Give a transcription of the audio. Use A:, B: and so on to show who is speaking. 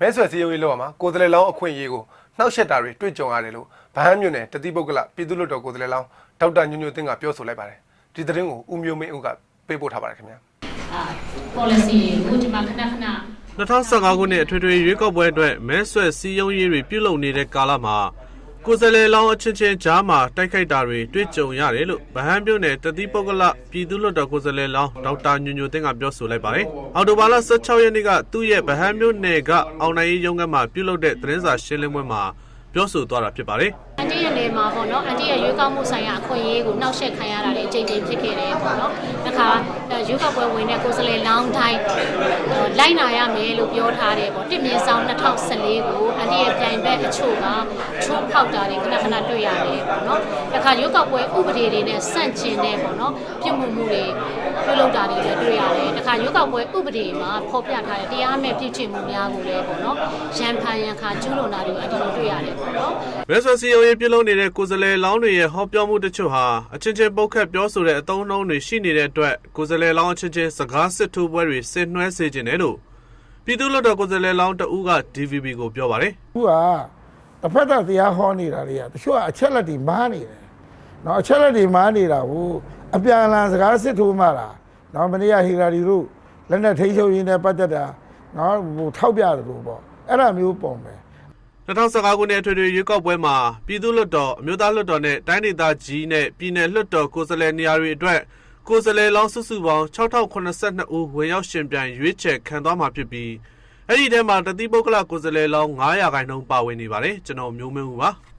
A: မဲဆွယ်စည်းရုံးရေးလောက်မှာကိုယ်စားလှယ်လောင်းအခွင့်အရေးကိုနှောက်ယှက်တာတွေတွေ့ကြုံရတယ်လို့ဗဟန်းမြို့နယ်တတိပုဂ္ဂလပြည်သူ့လွှတ်တော်ကိုယ်စားလှယ်လောင်းဒေါက်တာညွညွသိန်းကပြောဆိုလိုက်ပါတယ်ဒီသတင်းကိုဦးမျိုးမင်းဦးကပေးပို့ထားပါတယ်ခင်ဗျာ
B: အာ policy ကိုဒီမှာခဏခဏ
C: 2015ခုနှစ်အထွေထွေရွေးကောက်ပွဲအတွက်မဲဆွယ်စည်းရုံးရေးတွေပြုလုပ်နေတဲ့ကာလမှာ ကိုယ်စားလှယ်လောင်းအချင်းချင်းကြားမှာတိုက်ခိုက်တာတွေတွေ့ကြုံရတယ်လို့ဗဟန်းမြို့နယ်တတိပုဂ္ဂလပြည်သူ့လွှတ်တော်ကိုယ်စားလှယ်လောင်းဒေါက်တာညွညွသိန်းကပြောဆိုလိုက်ပါတယ်။အော်တိုဘာလ16ရက်နေ့ကသူ့ရဲ့ဗဟန်းမြို့နယ်ကအောင်နိုင်ရေးရုံးခန်းမှာပြုလုပ်တဲ့သတင်းစာရှင်းလင်းပွဲမှာပြောဆိုသွားတာဖြစ်ပါတယ်။
B: အ န်တီရဲ့နေမှာပေါ့နော်အန်တီရဲ့ရွေးကောက်မှုဆိုင်ရာအခွင့်အရေးကိုနှောက်ယှက်ခံရတာတွေအကြိမ်ကြိမ်ဖြစ်ခဲ့တယ်ပေါ့နော်။တစ်ခါအဲရွေးကောက်ပွဲဝင်တဲ့ကိုယ်စားလှယ်လောင်းတိုင်းဟိုလိုက်နာရမယ်လို့ပြောထားတယ်ပေါ့။တစ်မြင့်ဆောင်2014ကိုအန်တီရဲ့ပြိုင်ဘက်အချို့ကချိုးဖောက်တာတွေခဏခဏတွေ့ရတယ်ပေါ့နော်။တစ်ခါရွေးကောက်ပွဲဥပဒေတွေနဲ့ဆန့်ကျင်တဲ့ပေါ့နော်ပြစ်မှုမှုတွေပြုလုပ်တာတွေလည်းတွေ့ ရွေးကောက်ပွဲဥပဒေမှာဖော်ပြထားတဲ့တရားမဲ့ပြစ်ချမှုများကိုလည်းပေါ့နော်ရန်ဖန်ရန်ခါကျူးလွန်တာတွေကိုအတူတူတွေ့ရတယ်ပေါ့နော်
C: မဲဆွယ်စီယုံရေးပြုလုပ်နေတဲ့ကိုယ်စားလှယ်လောင်းတွေရဲ့ဟောပြောမှုတချို့ဟာအချင်းချင်းပုတ်ခတ်ပြောဆိုတဲ့အသုံးအနှုန်းတွေရှိနေတဲ့အတွက်ကိုယ်စားလှယ်လောင်းအချင်းချင်းစကားစစ်ထိုးပွဲတွေဆင်နွှဲစေခြင်းတယ်လို့ပြည်သူ့လွတ်တော်ကိုယ်စားလှယ်လောင်းတဦးက DVB ကိုပြောပါတယ်။
D: သူကအဖက်သက်တရားဟောနေတာတွေကတချို့ကအချက်လက်တွေမားနေတယ်။နော်အချက်လက်တွေမားနေတာကိုအပြန်အလှန်စကားစစ်ထိုးမှလား နော်မနေ့ကဟီလာရီတို့လက်နက်ထိန်းချုပ်ရင်းနဲ့ပတ်သက်တာနော်ဟိုထောက်ပြတယ်လို့ပေါ့အဲ့ဒါမျိုးပုံပဲ
C: 2015ခုနှစ်အထွေထွေရွေးကောက်ပွဲမှာပြည်သူ့လွှတ်တော်အမျိုးသားလွှတ်တော်နဲ့တိုင်းဒေသကြီးနဲ့ပြည်နယ်လွှတ်တော်ကိုယ်စားလှယ်နေရာတွေအတွက်ကိုယ်စားလှယ်လောင်းစုစုပေါင်း6082ဦးဝင်ရောက်ရှင်ပြိုင်ရွေးချယ်ခံသွားမှာဖြစ်ပြီးအဲ့ဒီထဲမှာတတိပုဂ္ဂလကိုယ်စားလှယ်လောင်း900ခန့်နှုန်းပါဝင်နေပါတယ်ကျွန်တော်မျိုးမင်းဦးပါ